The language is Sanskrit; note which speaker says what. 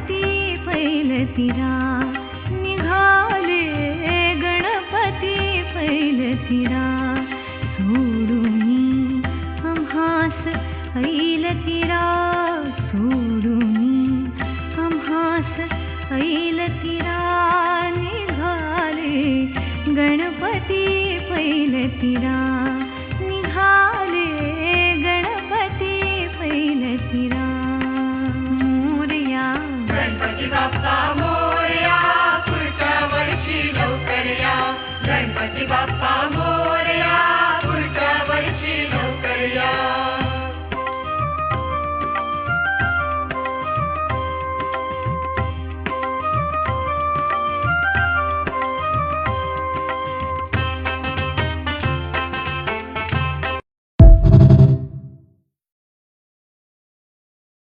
Speaker 1: गणपति पैलतिरा निघाले गणपति पैलतिरा सोडुनी अम्हास ऐलतिरा सोडुनी हास ऐलतिरा निघाले गणपति पैलतिरा
Speaker 2: गणपति बाप्पा